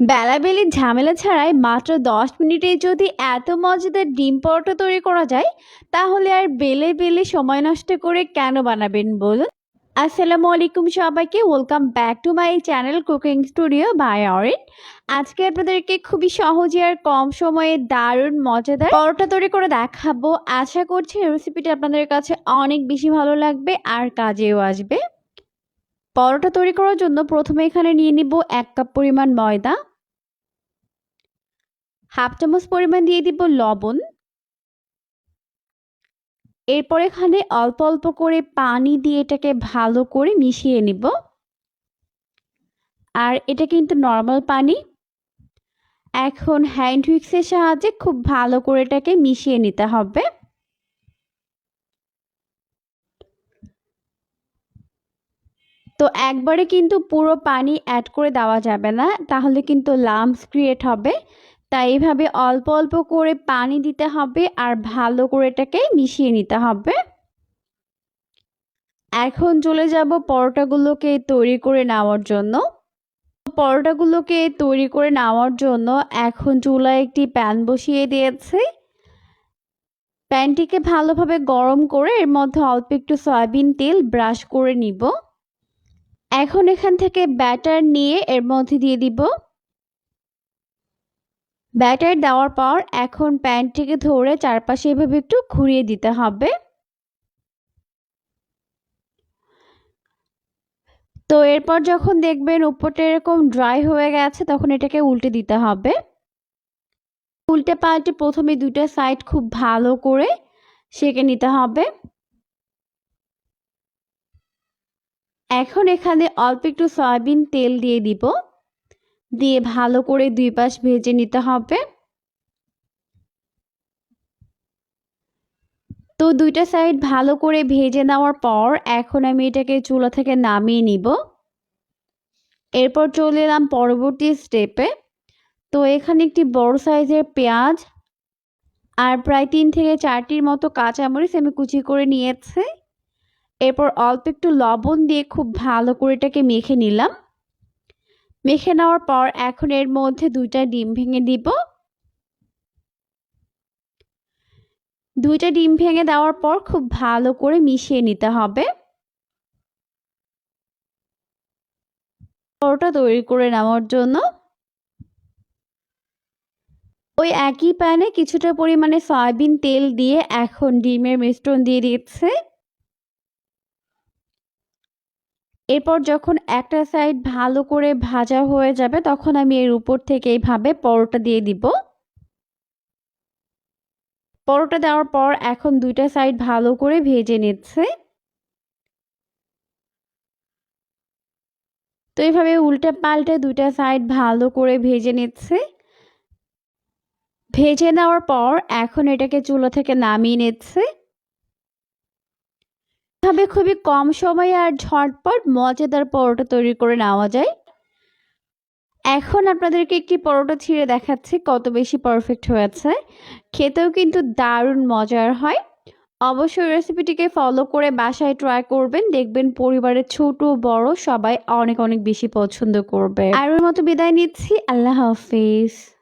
বেলাবেলির ঝামেলা ছাড়াই মাত্র দশ মিনিটে যদি এত মজাদার ডিম পরোটা তৈরি করা যায়, তাহলে আর বেলে বেলে সময় নষ্ট করে কেন বানাবেন বলুন? আসসালামু আলাইকুম সবাইকে welcome back to my channel cooking studio by Orin আজকে আপনাদেরকে খুবই সহজে আর কম সময়ে দারুণ মজাদার পরোটা তৈরি করে দেখাবো। আশা করছি রেসিপিটা আপনাদের কাছে অনেক বেশি ভালো লাগবে আর কাজেও আসবে। পরোটা তৈরি করার জন্য প্রথমে এখানে নিয়ে নিব এক কাপ পরিমাণ ময়দা। হাফ চামচ পরিমাণ দিয়ে দিব লবণ। এরপর এখানে অল্প অল্প করে পানি দিয়ে এটাকে ভালো করে মিশিয়ে নিব। আর এটা কিন্তু নর্মাল পানি। এখন হ্যান্ড উইক্সের সাহায্যে খুব ভালো করে এটাকে মিশিয়ে নিতে হবে। তো একবারে কিন্তু পুরো পানি অ্যাড করে দেওয়া যাবে না, তাহলে কিন্তু লাম্পস ক্রিয়েট হবে। তাই এইভাবে অল্প অল্প করে পানি দিতে হবে আর ভালো করে এটাকে মিশিয়ে নিতে হবে। এখন চলে যাব পরোটাগুলোকে তৈরি করে নেওয়ার জন্য। পরোটাগুলোকে তৈরি করে নেওয়ার জন্য এখন চুলায় একটি প্যান বসিয়ে দিয়েছে। প্যানটিকে ভালোভাবে গরম করে এর মধ্যে অল্প একটু সয়াবিন তেল ব্রাশ করে নিব। এখন এখান থেকে ব্যাটার নিয়ে এর মধ্যে দিয়ে দিব। ব্যাটার দেওয়ার পর এখন প্যানটিকে ধরে চারপাশে এভাবে একটু ঘুরিয়ে দিতে হবে। তো এরপর যখন দেখবেন উপরটা এরকম ড্রাই হয়ে গেছে, তখন এটাকে উল্টে দিতে হবে। উল্টে পাল্টে প্রথমে দুইটা সাইড খুব ভালো করে সেঁকে নিতে হবে। এখন এখানে অল্প একটু সয়াবিন তেল দিয়ে দিব। দিয়ে ভালো করে দুই পাশ ভেজে নিতে হবে। তো দুইটা সাইড ভালো করে ভেজে নেওয়ার পর এখন আমি এটাকে চুলা থেকে নামিয়ে নিব। এরপর চলে এলাম পরবর্তী স্টেপে তো এখানে একটি বড় সাইজের পেঁয়াজ আর প্রায় তিন থেকে চারটির মতো কাঁচামরিচ আমি কুচি করে নিয়েছি। এরপর অল্প একটু লবণ দিয়ে খুব ভালো করে এটাকে মেখে নিলাম। মেখে নেওয়ার পর এখন এর মধ্যে দুইটা ডিম ভেঙে দিব। দুইটা ডিম ভেঙে দেওয়ার পর খুব ভালো করে মিশিয়ে নিতে হবে। পরোটা তৈরি করে নেওয়ার জন্য। ওই একই প্যানে কিছুটা পরিমাণে সয়াবিন তেল দিয়ে এখন ডিমের মিশ্রণ দিয়ে দিচ্ছে। এরপর যখন একটা সাইড ভালো করে ভাজা হয়ে যাবে, তখন আমি এর উপর থেকে এইভাবে পরোটা দিয়ে দিব। পরোটা দেওয়ার পর এখন দুইটা সাইড ভালো করে ভেজে নিচ্ছে। তো এইভাবে উল্টে পাল্টে দুইটা সাইড ভালো করে ভেজে নিচ্ছে। ভেজে নেওয়ার পর এখন এটাকে চুলো থেকে নামিয়ে নিচ্ছে। এভাবে খুবই কম সময়ে আর ঝটপট মজাদার পরোটা তৈরি করে নেওয়া যায়। এখন আপনাদেরকে একটি পরোটা ছিঁড়ে দেখাচ্ছি, কত বেশি পারফেক্ট হয়েছে। খেতেও কিন্তু দারুণ মজার হয়। অবশ্যই রেসিপিটিকে ফলো করে বাসায় ট্রাই করবেন। দেখবেন পরিবারের ছোট, বড় সবাই অনেক অনেক বেশি পছন্দ করবে। আর ওর মতো বিদায় নিচ্ছি। আল্লাহ হাফিজ।